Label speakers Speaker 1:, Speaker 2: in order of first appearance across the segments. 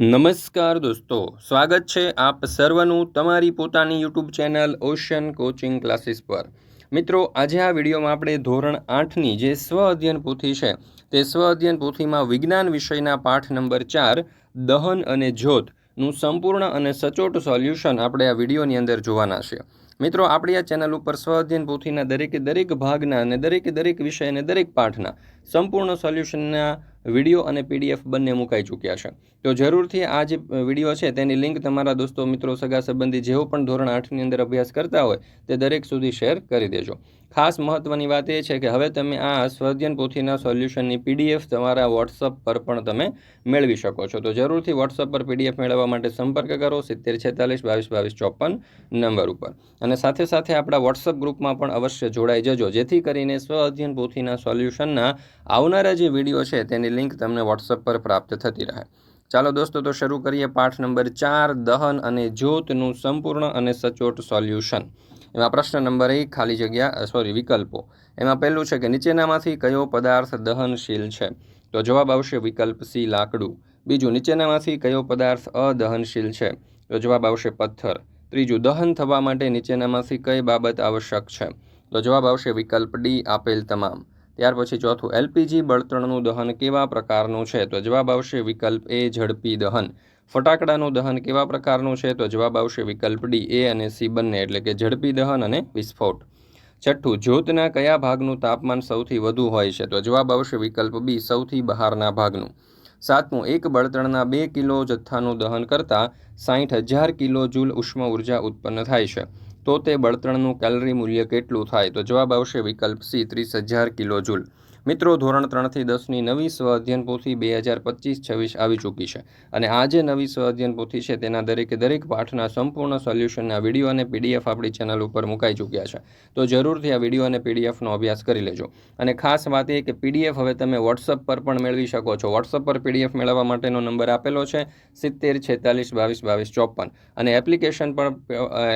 Speaker 1: નમસ્કાર દોસ્તો, સ્વાગત છે આપ સર્વનું તમારી પોતાની YouTube channel Ocean coaching classes પર. મિત્રો, આજે આ વિડીયોમાં આપણે ધોરણ આઠની જે સ્વ અધ્યયન પોથી છે, તે સ્વ અધ્યયન પોથીમાં વિજ્ઞાન વિષયના પાઠ નંબર ચાર, દહન અને જ્યોતનું સંપૂર્ણ અને સચોટ સોલ્યુશન આપણે આ વિડીયોની અંદર જોવાના છે. મિત્રો, આપણી આ ચેનલ ઉપર સ્વ અધ્યયન પોથીના દરેકે દરેક ભાગના અને દરેકે દરેક વિષય અને દરેક પાઠના સંપૂર્ણ સોલ્યુશનના વીડિયો અને પીડીએફ બંને મુકાઈ ચૂક્યા છે. તો જરૂરથી આ જે વીડિયો છે, તેની લિંક તમારા દોસ્તો, મિત્રો, સગા સંબંધી જેઓ પણ ધોરણ આઠની અંદર અભ્યાસ કરતા હોય, તે દરેક સુધી શેર કરી દેજો. ખાસ મહત્ત્વની વાત એ છે કે હવે તમે આ સ્વધ્યન પોથીના સોલ્યુશનની પીડીએફ તમારા વોટ્સઅપ પર પણ તમે મેળવી શકો છો. તો જરૂરથી વોટ્સઅપ પર પીડીએફ મેળવવા માટે સંપર્ક કરો સિત્તેર છેતાલીસ બાવીસ બાવીસ ચોપન નંબર ઉપર. અને સાથે સાથે આપણા વોટ્સઅપ ગ્રુપમાં પણ અવશ્ય જોડાઈ જજો, જેથી કરીને સ્વ અધ્યયન પોથીના સોલ્યુશનના આવનારા જે વીડિયો છે, તેની તેની લિંક તમને વોટ્સઅપ પર પ્રાપ્ત થતી રહે. ચાલો દોસ્તો, તો શરૂ કરીએ પાઠ નંબર ચાર, દહન અને જ્યોતનું સંપૂર્ણ અને સચોટ સોલ્યુશન. એમાં પ્રશ્ન નંબર એક, ખાલી જગ્યા સોરી વિકલ્પો. એમાં પહેલું છે કે નીચેનામાંથી કયો પદાર્થ દહનશીલ છે? તો જવાબ આવશે વિકલ્પ સી લાકડું. બીજું, નીચેનામાંથી કયો પદાર્થ અદહનશીલ છે? તો જવાબ આવશે પથ્થર. ત્રીજું, દહન થવા માટે નીચેનામાંથી કઈ બાબત આવશ્યક છે? તો જવાબ આવશે વિકલ્પ ડી, આપેલ તમામ. ત્યાર પછી ચોથું, એલપીજી બળતણનું દહન કેવા પ્રકારનું છે? તો જવાબ આવશે વિકલ્પ એ, ઝડપી દહન. ફટાકડાનું દહન કેવા પ્રકારનું છે? તો જવાબ આવશે વિકલ્પ ડી, એ અને સી બંને, એટલે કે ઝડપી દહન અને વિસ્ફોટ. છઠ્ઠું, જ્યોતના કયા ભાગનું તાપમાન સૌથી વધુ હોય છે? તો જવાબ આવશે વિકલ્પ બી, સૌથી બહારના ભાગનું. સાતમું, એક બળતણના બે કિલો જથ્થાનું દહન કરતાં સાહીઠ હજાર કિલો જૂલ ઉષ્મ ઊર્જા ઉત્પન્ન થાય છે. તો તે બળતણનું કેલરી મૂલ્ય કેટલું થાય? તો જવાબ આવશે વિકલ્પ સી, ત્રીસ હજાર કિલો જૂલ. મિત્રો, ધોરણ ત્રણથી દસની નવી સ્વ અધ્યયન પોથી બે હજાર પચીસ છવ્વીસ આવી ચૂકી છે. અને આ જે નવી સ્વ અધ્યયન પોથી છે તેના દરેકે દરેક પાઠના સંપૂર્ણ સોલ્યુશનના વીડિયો અને પીડીએફ આપણી ચેનલ ઉપર મુકાઈ ચૂક્યા છે. તો જરૂરથી આ વીડિયો અને પીડીએફનો અભ્યાસ કરી લેજો. અને ખાસ વાત એ કે પીડીએફ હવે તમે વોટ્સઅપ પર પણ મેળવી શકો છો. વોટ્સઅપ પર પીડીએફ મેળવવા માટેનો નંબર આપેલો છે સિત્તેર છેતાલીસ બાવીસ બાવીસ ચોપન. અને એપ્લિકેશન પર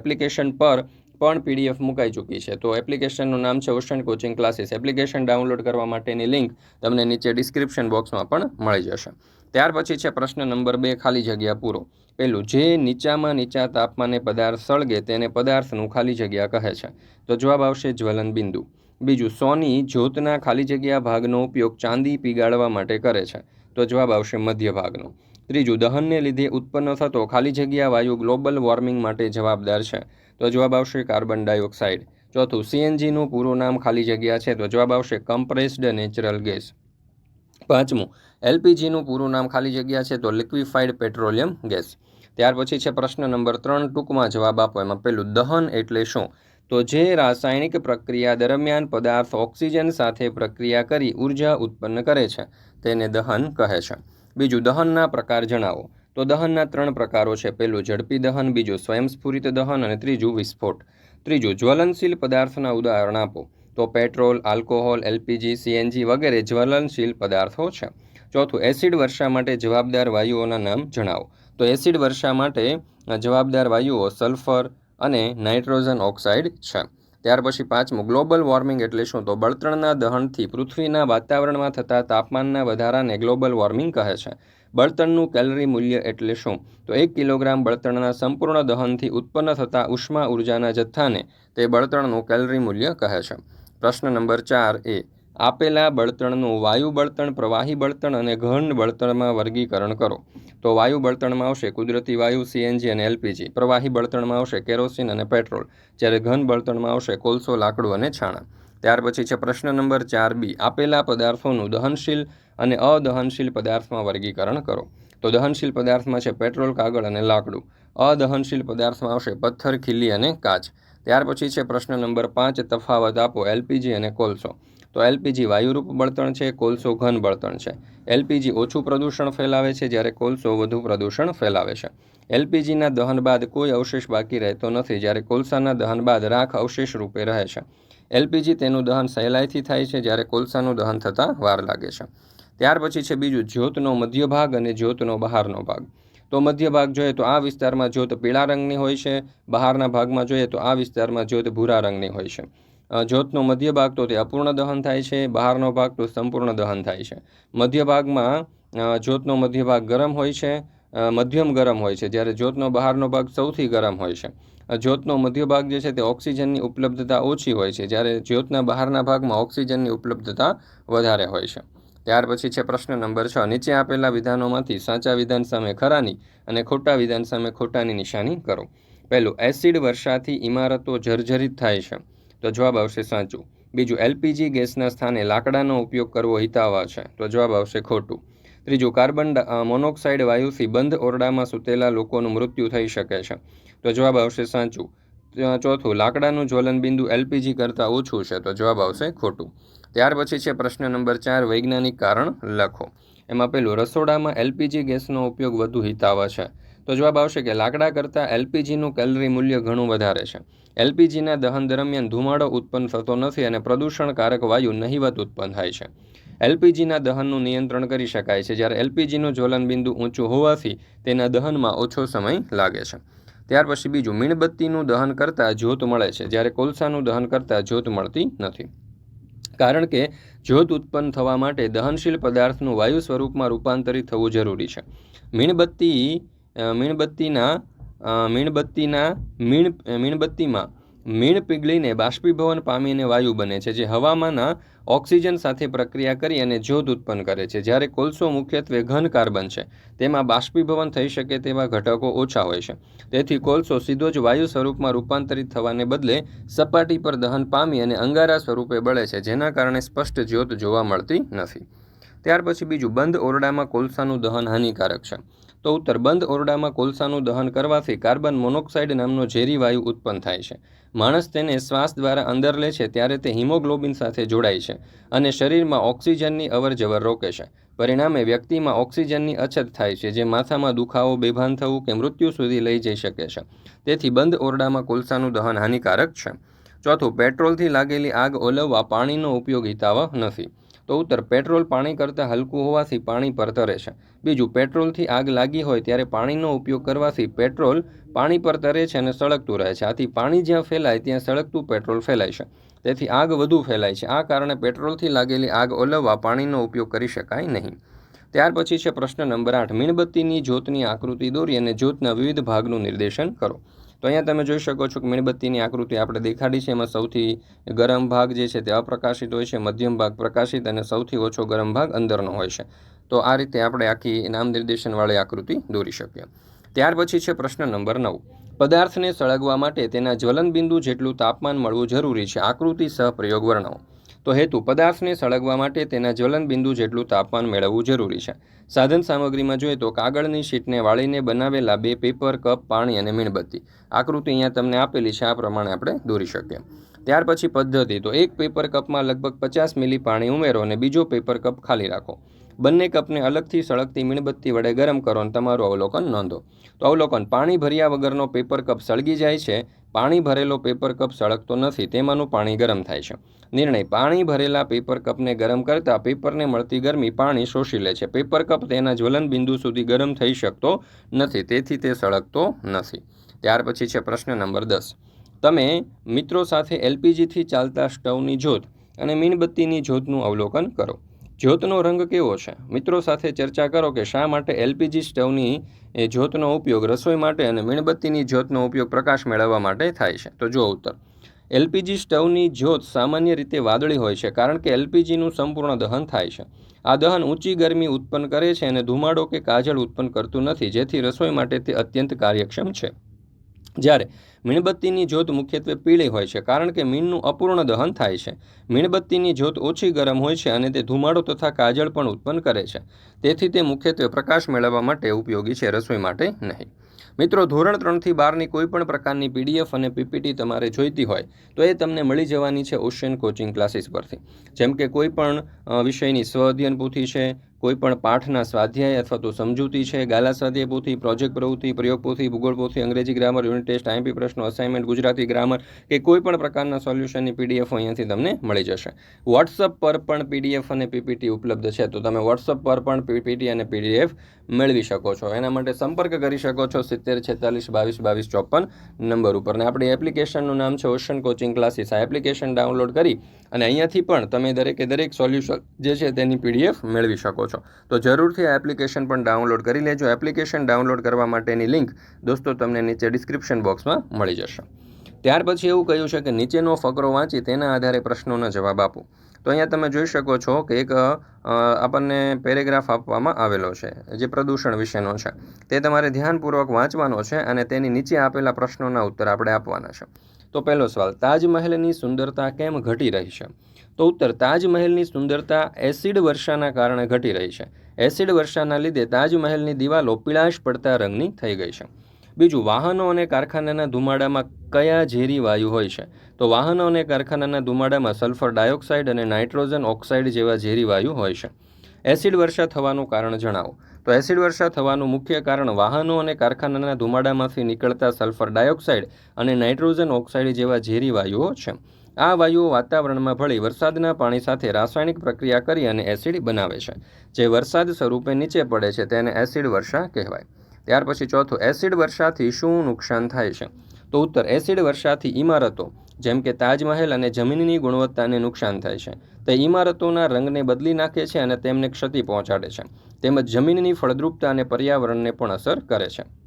Speaker 1: એપ્લિકેશન પર પણ પીડીએફ મુકાઈ ચૂકી છે. તો એપ્લિકેશનનું નામ છે Ocean coaching classes application download કરવા માટેની લિંક તમને નીચે ડિસ્ક્રિપ્શન બોક્સમાં પણ મળી જશે. ત્યાર પછી છે પ્રશ્ન નંબર બે, ખાલી જગ્યા પૂરો. પહેલું, જે નીચામાં નીચા તાપમાને પદાર્થ સળગે તેને પદાર્થનું ખાલી જગ્યા કહે છે. તો જવાબ આવશે જ્વલન બિંદુ. બીજું, સોની જ્યોતના ખાલી જગ્યા ભાગનો ઉપયોગ ચાંદી પીગાળવા માટે કરે છે. તો જવાબ આવશે મધ્ય ભાગનો. ત્રીજું, દહનને લીધે ઉત્પન્ન થતો ખાલી જગ્યા વાયુ ગ્લોબલ વોર્મિંગ માટે જવાબદાર છે. તો જવાબ આવશે કાર્બન ડાયોક્સાઇડ. ચોથું, સીએનજીનું પૂરું નામ ખાલી જગ્યા છે, તો જવાબ આવશે કમ્પ્રેસ્ડ નેચરલ ગેસ. પાંચમું, એલપીજીનું પૂરું નામ ખાલી જગ્યા છે, તો લિક્વિફાઈડ પેટ્રોલિયમ ગેસ. ત્યાર પછી છે પ્રશ્ન નંબર ત્રણ, ટૂંકમાં જવાબ આપો. એમાં પેલું દહન એટલે શું? તો જે રાસાયણિક પ્રક્રિયા દરમિયાન પદાર્થ ઓક્સિજન સાથે પ્રક્રિયા કરી ઊર્જા ઉત્પન્ન કરે છે, તેને દહન કહે છે. બીજું દહનના પ્રકાર જણાવો. તો દહનના ત્રણ પ્રકારો છે. પહેલું ઝડપી દહન, બીજું સ્વયંસ્ફુરિત દહન અને ત્રીજું વિસ્ફોટ. ત્રીજું જ્વલનશીલ પદાર્થના ઉદાહરણ આપો. તો પેટ્રોલ, આલ્કોહોલ, એલપીજી, સીએનજી વગેરે જ્વલનશીલ પદાર્થો છે. ચોથું, એસિડ વર્ષા માટે જવાબદાર વાયુઓના નામ જણાવો. તો એસિડ વર્ષા માટે જવાબદાર વાયુઓ સલ્ફર અને નાઇટ્રોજન ઓક્સાઇડ છે. ત્યાર પછી પાંચમું, ગ્લોબલ વોર્મિંગ એટલે શું? તો બળતણના દહનથી પૃથ્વીના વાતાવરણમાં થતા તાપમાનના વધારાને ગ્લોબલ વોર્મિંગ કહે છે. બળતણનું કેલરી મૂલ્ય એટલે શું? તો એક કિલોગ્રામ બળતણના સંપૂર્ણ દહનથી ઉત્પન્ન થતા ઉષ્મા ઉર્જાના જથ્થાને તે બળતણનું કેલરી મૂલ્ય કહે છે. પ્રશ્ન નંબર ચાર એ આપેલા બળતણનું વાયુ બળતણ, પ્રવાહી બળતણ અને ઘન બળતણમાં વર્ગીકરણ કરો. તો વાયુ બળતણમાં આવશે કુદરતી વાયુ, સીએનજી અને એલપીજી. પ્રવાહી બળતણમાં આવશે કેરોસીન અને પેટ્રોલ. જ્યારે ઘન બળતણમાં આવશે કોલસો, લાકડું અને છાણા. ત્યાર પછી છે પ્રશ્ન નંબર ચાર બી. આપેલા પદાર્થોનું દહનશીલ અને અદહનશીલ પદાર્થમાં વર્ગીકરણ કરો. તો દહનશીલ પદાર્થમાં છે પેટ્રોલ, કાગળ અને લાકડું. અદહનશીલ પદાર્થમાં આવશે પથ્થર, ખીલી અને કાચ. ત્યાર પછી છે પ્રશ્ન નંબર પાંચ. તફાવત આપો એલપીજી અને કોલસો. તો એલપીજી વાયુરૂપ બળતણ છે, કોલસો ઘન બળતણ છે. એલપીજી ઓછું પ્રદૂષણ ફેલાવે છે જ્યારે કોલસો વધુ પ્રદૂષણ ફેલાવે છે. એલપીજીના દહન બાદ કોઈ અવશેષ બાકી રહેતો નથી જ્યારે કોલસાના દહન બાદ રાખ અવશેષ રૂપે રહે છે. એલપીજી તેનું દહન સહેલાઈથી થાય છે જ્યારે કોલસાનું દહન થતાં વાર લાગે છે. ત્યાર પછી છે બીજું જ્યોતનો મધ્ય ભાગ અને જ્યોતનો બહારનો ભાગ. તો મધ્ય ભાગ જોઈએ તો આ વિસ્તારમાં જ્યોત પીળા રંગની હોય છે. બહારના ભાગમાં જોઈએ તો આ વિસ્તારમાં જ્યોત ભૂરા રંગની હોય છે. જ્યોતનો મધ્ય ભાગ તો તે અપૂર્ણ દહન થાય છે, બહારનો ભાગ તો સંપૂર્ણ દહન થાય છે. મધ્ય ભાગમાં જ્યોતનો મધ્ય ભાગ ગરમ હોય છે મધ્યમ ગરમ હોય છે, જ્યારે જ્યોતનો બહારનો ભાગ સૌથી ગરમ હોય છે. જ્યોતનો મધ્ય ભાગ જે છે તે ઓક્સિજનની ઉપલબ્ધતા ઓછી હોય છે, જ્યારે જ્યોતના બહારના ભાગમાં ઓક્સિજનની ઉપલબ્ધતા વધારે હોય છે. ત્યાર પછી છે પ્રશ્ન નંબર છ. નીચે આપેલા વિધાનોમાંથી સાચા વિધાન સામે ખરાની અને ખોટા વિધાન સામે ખોટાની નિશાની કરો. પહેલું, એસિડ વર્ષાથી ઇમારતો જર્જરિત થાય છે. તો જવાબ આવશે સાચું. બીજું, એલપીજી ગેસના સ્થાને લાકડાનો ઉપયોગ કરવો હિતાવહ છે. તો જવાબ આવશે ખોટું. ત્રીજું, કાર્બન મોનોક્સાઇડ વાયુથી બંધ ઓરડામાં સૂતેલા લોકોનું મૃત્યુ થઈ શકે છે. તો જવાબ આવશે સાચું. ચોથું, લાકડાનું જ્વલનબિંદુ એલપીજી કરતાં ઓછું છે. તો જવાબ આવશે ખોટું. ત્યાર પછી છે પ્રશ્ન નંબર ચાર, વૈજ્ઞાનિક કારણ લખો. એમાં પેલું, રસોડામાં એલપીજી ગેસનો ઉપયોગ વધુ હિતાવહ છે. તો જવાબ આવશે કે લાકડા કરતાં એલપીજીનું કેલરી મૂલ્ય ઘણું વધારે છે. એલપીજીના દહન દરમિયાન ધુમાડો ઉત્પન્ન થતો નથી અને પ્રદૂષણકારક વાયુ નહિવત ઉત્પન્ન થાય છે. એલપીજીના દહનનું નિયંત્રણ કરી શકાય છે. જ્યારે એલપીજીનું જ્વલનબિંદુ ઊંચું હોવાથી તેના દહનમાં ઓછો સમય લાગે છે. ત્યાર પછી બીજું, મીણબત્તીનું દહન કરતાં જ્યોત મળે છે. જ્યારે કોલસાનું દહન કરતાં જ્યોત મળતી નથી. કારણ કે જ્યોત ઉત્પન્ન થવા માટે દહનશીલ પદાર્થનું વાયુ સ્વરૂપમાં રૂપાંતરિત થવું જરૂરી છે. મીણબત્તી મીણબત્તીના મીણબત્તીના મીણ મીણબત્તીમાં મીણ પીગળીને બાષ્પીભવન પામીને વાયુ બને છે, જે હવામાંના ઓક્સિજન સાથે પ્રક્રિયા કરી અને જ્યોત ઉત્પન્ન કરે છે. જ્યારે કોલસો મુખ્યત્વે ઘન કાર્બન છે, તેમાં બાષ્પીભવન થઈ શકે તેવા ઘટકો ઓછા હોય છે. તેથી કોલસો સીધો જ વાયુ સ્વરૂપમાં રૂપાંતરિત થવાને બદલે સપાટી પર દહન પામી અને અંગારા સ્વરૂપે બળે છે, જેના કારણે સ્પષ્ટ જ્યોત જોવા મળતી નથી. ત્યાર પછી બીજું, બંધ ઓરડામાં કોલસાનું દહન હાનિકારક છે. તો ઉત્તર બંધ ઓરડામાં કોલસાનું દહન કરવાથી કાર્બન મોનોક્સાઇડ નામનો ઝેરી વાયુ ઉત્પન્ન થાય છે. માણસ તેને શ્વાસ દ્વારા અંદર લે છે ત્યારે તે હિમોગ્લોબિન સાથે જોડાય છે અને શરીરમાં ઓક્સિજનની અવરજવર રોકે છે. પરિણામે વ્યક્તિમાં ઓક્સિજનની અછત થાય છે જે માથામાં દુખાવો, બેભાન થવું કે મૃત્યુ સુધી લઈ જઈ શકે છે. તેથી બંધ ઓરડામાં કોલસાનું દહન હાનિકારક છે. ચોથું, પેટ્રોલથી લાગેલી આગ ઓલવવા પાણીનો ઉપયોગ હિતાવહ નથી. તો ઉત્તર, પેટ્રોલ પાણી કરતાં હલકું હોવાથી પાણી પર છે. બીજું, પેટ્રોલથી આગ લાગી હોય ત્યારે પાણીનો ઉપયોગ કરવાથી પેટ્રોલ પાણી પર તરે છે અને સળગતું રહે છે. આથી પાણી જ્યાં ફેલાય, ત્યાં સળગતું પેટ્રોલ ફેલાય છે. તેથી આગ વધુ ફેલાય છે. આ કારણે પેટ્રોલથી લાગેલી આગ ઓલવવા પાણીનો ઉપયોગ કરી શકાય નહીં. ત્યાર પછી છે પ્રશ્ન નંબર આઠ, મીણબત્તીની જ્યોતની આકૃતિ દોરી અને જ્યોતના વિવિધ ભાગનું નિર્દેશન કરો. તો અહીંયા તમે જોઈ શકો છો કે મીણબત્તીની આકૃતિ આપણે દેખાડી છે. એમાં સૌથી ગરમ ભાગ જે છે તે અપ્રકાશિત હોય છે, મધ્યમ ભાગ પ્રકાશિત અને સૌથી ઓછો ગરમ ભાગ અંદરનો હોય છે. તો આ રીતે આપણે આખી નામ નિર્દેશનવાળી આકૃતિ દોરી શકીએ. ત્યાર પછી છે પ્રશ્ન નંબર નવ. પદાર્થને સળગવા માટે તેના જ્વલનબિંદુ જેટલું તાપમાન મળવું જરૂરી છે. આકૃતિ સહ પ્રયોગ વર્ણવો. તો હેતુ, પદાર્થને સળગવા માટે તેના જ્વલનબિંદુ જેટલું તાપમાન મેળવવું જરૂરી છે. સાધન સામગ્રીમાં જોઈએ તો કાગળની શીટને વાળીને બનાવેલા બે પેપર, કપ, પાણી અને મીણબત્તી. આકૃતિ અહીંયા તમને આપેલી છે, આ પ્રમાણે આપણે દોરી શકીએ. ત્યાર પછી પદ્ધતિ, તો એક પેપર કપમાં લગભગ પચાસ મિલી પાણી ઉમેરો અને બીજો પેપર કપ ખાલી રાખો. બંને કપને અલગથી સળગતી મીણબત્તી વડે ગરમ કરો અને તમારું અવલોકન નોંધો. તો અવલોકન, પાણી ભર્યા વગરનો પેપર કપ સળગી જાય છે પાણી ભરેલો પેપર કપ સળગતો નથી, તેમાંનું પાણી ગરમ થાય છે. નિર્ણય, પાણી ભરેલા પેપર કપને ગરમ કરતાં પેપરને મળતી ગરમી પાણી શોષી લે છે. પેપર કપ તેના જ્વલન બિંદુ સુધી ગરમ થઈ શકતો નથી, તેથી તે સળગતો નથી. ત્યાર પછી છે પ્રશ્ન નંબર દસ. તમે મિત્રો સાથે એલપીજીથી ચાલતા સ્ટવની જોત અને મીણબત્તીની જોતનું અવલોકન કરો. જ્યોતનો રંગ કેવો છે? મિત્રો સાથે ચર્ચા કરો કે શા માટે એલપીજી સ્ટવની, એ જ્યોતનો ઉપયોગ રસોઈ માટે અને મીણબત્તીની જ્યોતનો ઉપયોગ પ્રકાશ મેળવવા માટે થાય છે? તો જો ઉત્તર. એલપીજી સ્ટવની જ્યોત સામાન્ય રીતે વાદળી હોય છે, કારણ કે એલપીજીનું સંપૂર્ણ દહન થાય છે. આ દહન ઊંચી ગરમી ઉત્પન્ન કરે છે અને ધુમાડો કે કાજળ ઉત્પન્ન કરતું નથી, જેથી રસોઈ માટે તે અત્યંત કાર્યક્ષમ છે. જ્યારે મીણબત્તીની જ્યોત મુખ્યત્વે પીળી હોય છે, કારણ કે મીણનું અપૂર્ણ દહન થાય છે. મીણબત્તીની જ્યોત ઓછી ગરમ હોય છે અને તે ધુમાડો તથા કાજળ પણ ઉત્પન્ન કરે છે. તેથી તે મુખ્યત્વે પ્રકાશ મેળવવા માટે ઉપયોગી છે, રસોઈ માટે નહીં. મિત્રો, ધોરણ ત્રણથી બારની કોઈ પણ પ્રકારની પીડીએફ અને પીપીટી તમારે જોઈતી હોય, તો એ તમને મળી જવાની છે ઓશિયન કોચિંગ ક્લાસીસ પરથી. જેમ કે કોઈ પણ વિષયની સ્વ અધ્યયન પૂથી છે કોઈ પણ પાઠના સ્વાધ્યાય અથવા તો સમજૂતી છે, ગાલા સ્વાધ્યાય પોથી પ્રોજેક્ટ પ્રવૃત્તિ પ્રયોગ પોથી ભૂગોળ પોથી અંગ્રેજી ગ્રામર, યુનિટ ટેસ્ટ આઈએમપી પ્રશ્નો, અસાઇનમેન્ટ, ગુજરાતી ગ્રામર કે કોઈ પણ પ્રકારના સોલ્યુશનની પીડીએફ અહીંયાથી તમને મળી જશે. વોટ્સઅપ પર પણ પીડીએફ અને પીપીટી ઉપલબ્ધ છે, તો તમે વોટ્સઅપ પર પણ પીપીટી અને પીડીએફ મેળવી શકો છો. એના માટે સંપર્ક કરી શકો છો સિત્તેર છેતાલીસ બાવીસ બાવીસ ચોપન નંબર ઉપર. અને આપણી એપ્લિકેશનનું નામ છે ઓશન કોચિંગ ક્લાસીસ. આ એપ્લિકેશન ડાઉનલોડ કરી અને અહીંયાથી પણ તમે દરેકે દરેક સોલ્યુશન જે છે તેની પીડીએફ મેળવી શકો છો. છો. તો જરૂરથી આ એપ્લિકેશન પણ ડાઉનલોડ કરી લેજો. એપ્લિકેશન ડાઉનલોડ કરવા માટેની લિંક દોસ્તો તમને નીચે ડિસ્ક્રિપ્શન બોક્સમાં મળી જશે. ત્યાર પછી એવું કહ્યું છે કે નીચેનો ફકરો વાંચી તેના આધારે પ્રશ્નોનો જવાબ આપો. તો અહીંયા તમે જોઈ શકો છો કે એક આપણને પેરેગ્રાફ આપવામાં આવેલો છે, જે પ્રદૂષણ વિશેનો છે. તે તમારે ધ્યાનપૂર્વક વાંચવાનો છે અને તેની નીચે આપેલા પ્રશ્નોના ઉત્તર આપણે આપવાના છે. તો પહેલો સવાલ, તાજમહેલની સુંદરતા કેમ ઘટી રહી છે? તો ઉત્તર તાજમહેલની સુંદરતા એસિડ વર્ષાના કારણે ઘટી રહી છે. એસિડ વર્ષાના લીધે તાજમહેલની દિવાલો પીળાશ પડતા રંગની થઈ ગઈ છે. બીજું, વાહનો અને કારખાનાના ધુમાડામાં કયા ઝેરી વાયુ હોય છે? તો વાહનો અને કારખાનાના ધુમાડામાં સલ્ફર ડાયોક્સાઇડ અને નાઇટ્રોજન ઓક્સાઇડ જેવા ઝેરી વાયુ હોય છે. એસિડ વર્ષા થવાનું કારણ જણાવો. તો એસિડ વર્ષા થવાનું મુખ્ય કારણ વાહનો અને કારખાનાના ધુમાડામાંથી નીકળતા સલ્ફર ડાયોક્સાઇડ અને નાઇટ્રોજન ઓક્સાઇડ જેવા ઝેરી વાયુઓ છે. આ વાયુઓ વાતાવરણમાં ભળી વરસાદના પાણી સાથે રાસાયણિક પ્રક્રિયા કરી અને એસિડ બનાવે છે. જે વરસાદ સ્વરૂપે નીચે પડે છે તેને એસિડ વર્ષા કહેવાય. ત્યાર પછી ચોથું, એસિડ વર્ષાથી શું નુકસાન થાય છે? તો ઉત્તર, એસિડ વર્ષાથી ઇમારતો જેમ કે તાજમહેલ અને જમીનની ગુણવત્તાને નુકસાન થાય છે. તે ઇમારતોના રંગને બદલી નાખે છે અને તેમને ક્ષતિ પહોંચાડે છે. તેમજ જમીનની ફળદ્રુપતા અને પર્યાવરણને પણ અસર કરે છે.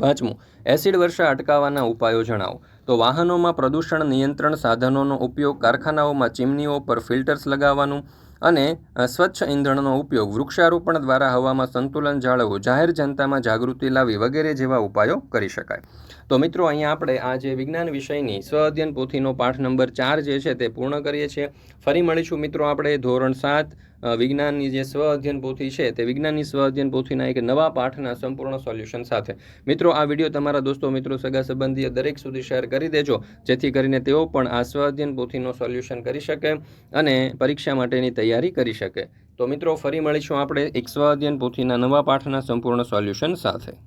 Speaker 1: પાંચમું, એસિડ વર્ષા અટકાવવાના ઉપાયો જણાવો. તો વાહનોમાં પ્રદૂષણ નિયંત્રણ સાધનોનો ઉપયોગ, કારખાનાઓમાં ચીમનીઓ પર ફિલ્ટર્સ લગાવવાનું અને સ્વચ્છ ઇંધણનો ઉપયોગ, વૃક્ષારોપણ દ્વારા હવામાં સંતુલન જાળવવું, જાહેર જનતામાં જાગૃતિ લાવી વગેરે જેવા ઉપાયો કરી શકાય. તો મિત્રો, અહીંયા આપણે આ જે વિજ્ઞાન વિષયની સ્વ અધ્યયન પોથીનો પાઠ નંબર ચાર જે છે તે પૂર્ણ કરીએ છીએ. ફરી મળીશું મિત્રો આપણે ધોરણ સાત વિજ્ઞાનની જે સ્વ અધ્યયન પોથી છે તે વિજ્ઞાનની સ્વ અધ્યયન પોથીના એક નવા પાઠના સંપૂર્ણ સોલ્યુશન સાથે. મિત્રો, આ વીડિયો તમારા દોસ્તો, મિત્રો, સગા સંબંધીઓ દરેક સુધી શેર કરી દેજો, જેથી કરીને તેઓ પણ આ સ્વ અધ્યયન પોથીનો સોલ્યુશન કરી શકે અને પરીક્ષા માટેની તૈયારી કરી શકે. તો મિત્રો, ફરી મળીશું આપણે એક સ્વ અધ્યયન પોથીના નવા પાઠના સંપૂર્ણ સોલ્યુશન સાથે.